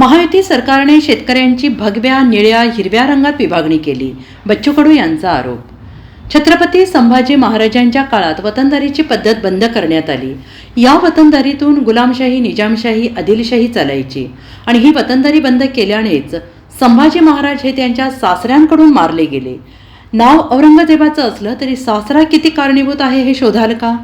महायुती सरकारने शेतकऱ्यांची भगव्या निळ्या हिरव्या रंगात विभागणी केली. बच्चू कडू यांचा आरोप. छत्रपती संभाजी महाराजांच्या काळात वतनदारीची पद्धत बंद करण्यात आली. या वतनदारीतून गुलामशाही निजामशाही आदिलशाही चालायची आणि ही वतनदारी बंद केल्यानेच संभाजी महाराज हे त्यांच्या सासऱ्यांकडून मारले गेले. नाव औरंगजेबाचं असलं तरी सासरा किती कारणीभूत आहे हे शोधाल का?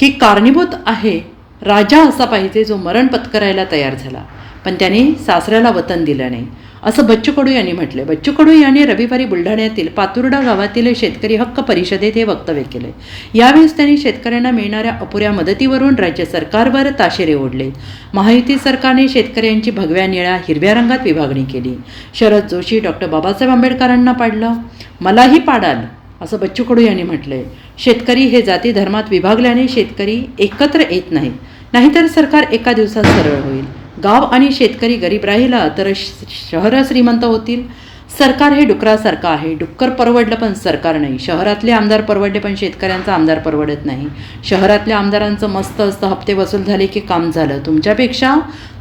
की कारणीभूत आहे राजा असा पाहिजे जो मरण पत्करायला तयार झाला. पण त्याने सासऱ्याला वतन दिलं नाही. असं बच्चू कडू यांनी म्हटलं. बच्चू कडू यांनी रविवारी बुलढाण्यातील पातुर्डा गावातील शेतकरी हक्क परिषदेत हे वक्तव्य केले. यावेळेस त्यांनी शेतकऱ्यांना मिळणाऱ्या अपुऱ्या मदतीवरून राज्य सरकारवर ताशेरे ओढले. महायुती सरकारने शेतकऱ्यांची भगव्या निळ्या हिरव्या रंगात विभागणी केली. शरद जोशी डॉक्टर बाबासाहेब आंबेडकरांना पाडलं. मलाही पाडाल. असं बच्चू कडू यांनी म्हटलंय. शेतकरी हे जाती धर्मात विभागल्याने शेतकरी एकत्र येत नाहीत. नाहीतर सरकार एका दिवसात सरळ होईल. गाव आणि शेतकरी गरीब राहिला तर श- शहरं श्रीमंत होतील. सरकार हे डुकरासारखं आहे. डुक्कर परवडलं पण सरकार नाही. शहरातले आमदार परवडले पण शेतकऱ्यांचा आमदार परवडत नाही. शहरातल्या आमदारांचं मस्त असतं हप्ते वसूल झाले की काम झालं. तुमच्यापेक्षा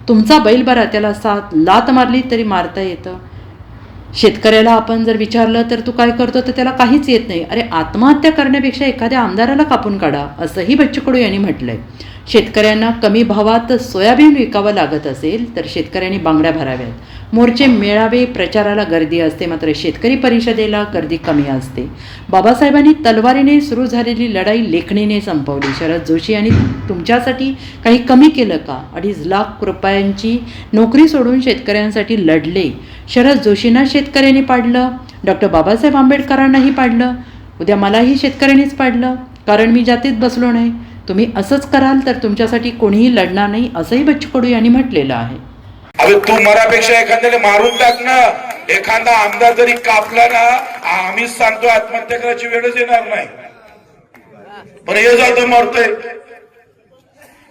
तुमचा बैल बरा त्याला सात लात मारली तरी मारता येतं. शेतकऱ्याला आपण जर विचारलं तर तू काय करतो तर त्याला काहीच येत नाही. अरे आत्महत्या करण्यापेक्षा एखाद्या आमदाराला कापून काढा असंही बच्चू कडू यांनी म्हटलंय. शेतकऱ्यांना कमी भावात सोयाबीन विकावं लागत असेल तर शेतकऱ्यांनी बांगड्या भराव्यात. मोर्चे मेळावे प्रचाराला गर्दी असते मात्र शेतकरी परिषदेला गर्दी कमी असते. बाबासाहेबांनी तलवारीने सुरू झालेली लढाई लेखणीने संपवली. शरद जोशी यांनी तुमच्यासाठी काही कमी केलं का? अडीच लाख रुपयांची नोकरी सोडून शेतकऱ्यांसाठी लढले. शरद जोशींना शेतकऱ्यांनी पाडलं. डॉक्टर बाबासाहेब आंबेडकरांनाही पाडलं. उद्या मलाही शेतकऱ्यांनीच पाडलं. कारण मी जातीत बसलो नाही. तुम्ही असंच कराल तर तुमच्यासाठी कोणीही लढणार नाही असंही बच्चू कडू यांनी म्हटलेलं आहे. अरे तू मरापेक्षा एखाद्याला मारून टाक ना. एखादा आमदार जरी कापला ना आम्हीच सांगतो आत्महत्या करायची वेळच येणार नाही. पण हे जाऊ मरतोय.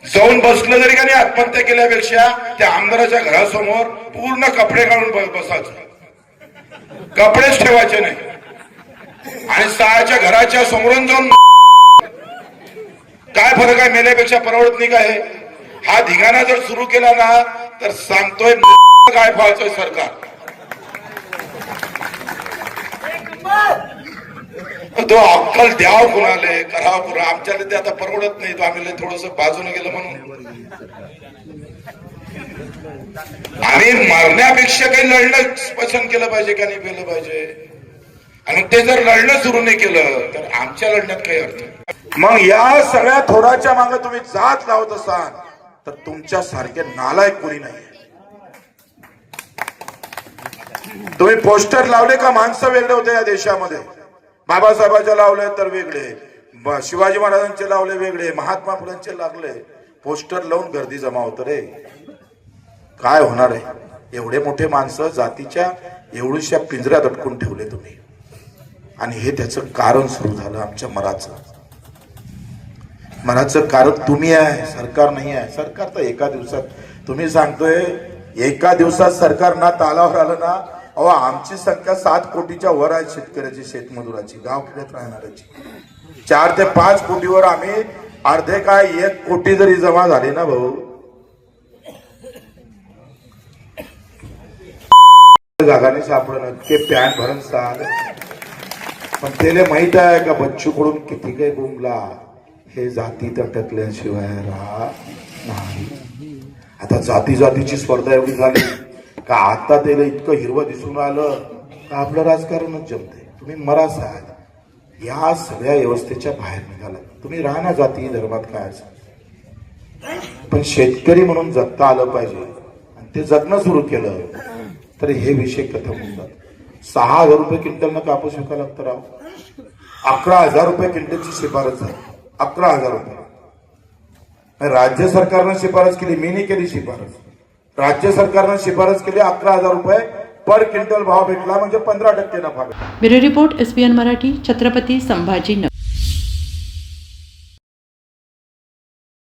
जाऊन बसलं जरी का नाही आत्महत्या केल्यापेक्षा त्या आमदाराच्या घरासमोर पूर्ण कपडे काढून बसायचं. कपडेच ठेवायचे नाही. आणि सहाच्या घराच्या समोरून जाऊन काय फरक आहे? मेल्यापेक्षा परवडत नाही काय हा? धिगाणा जर सुरू केला ना तर सांगतोय काय व्हायचंय सरकार. तो अक्कल द्याव कुणाले कराव कुणा आमच्याला ते आता परवडत नाही. तो आम्ही थोडस बाजूने गेलं म्हणून. आम्ही मरण्यापेक्षा काही लढणं पसंत केलं पाहिजे का नाही केलं पाहिजे? आणि ते जर लढणं सुरू नाही केलं तर आमच्या लढण्यात काही अर्थ मग या सगळ्या थोराच्या मागे तुम्ही जात लावत असाल तर तुमच्या सारखे नालायक कोणी नाही तुम्ही पोस्टर लावले का माणसं वेगळे होते या देशामध्ये? बाबासाहेबांचे लावले तर वेगळे शिवाजी महाराजांचे लावले वेगळे महात्मा फुलांचे लागले. पोस्टर लावून गर्दी जमा होत रे. काय होणार आहे? एवढे मोठे माणसं जातीच्या एवढीशा पिंजऱ्यात अटकून ठेवले तुम्ही. आणि हे त्याचं कारण सुरू झालं आमच्या मराचं मनाचं कारण तुम्ही आहे सरकार नाही आहे. सरकार तर एका दिवसात तुम्ही सांगतोय एका दिवसात सरकार ना तालावर आलं ना अहो आमची संख्या सात कोटीच्या वर आहे शेतकऱ्याची शेतमजुराची गावखेड्यात राहणाऱ्याची. चार ते पाच कोटीवर आम्ही अर्धे काय एक कोटी जरी जमा झाली ना भाऊ. जागाने सापडणं ते पॅन भरून साल. पण त्याला माहीत आहे का बच्चूकडून किती काही गुंगला? हे जाती अटकल्याशिवाय राहा नाही. आता जाती जातीची स्पर्धा एवढी झाली का आता त्याला इतकं हिरवं दिसून आलं का आपलं राजकारणच जमते तुम्ही मरास आहात. या सगळ्या व्यवस्थेच्या बाहेर निघाला तुम्ही राहा ना जाती धर्मात काय असेल. पण शेतकरी म्हणून जगता आलं पाहिजे. आणि ते जगणं सुरू केलं तर हे विषय खतम होऊन जातात सहा हजार रुपये क्विंटलनं कापूस विकायला लागतं राव. अकरा हजार रुपये क्विंटलची शिफारस झाली. अकरा हजार रुपये. राज्य सरकारनं शिफारस केली मी नाही केली शिफारस. राज्य सरकारनं शिफारस केली अकरा हजार रुपये पर क्विंटल भाव भेटला म्हणजे पंधरा टक्के नफा bureau report S Marathi Chhatrapati Sambhajinagar.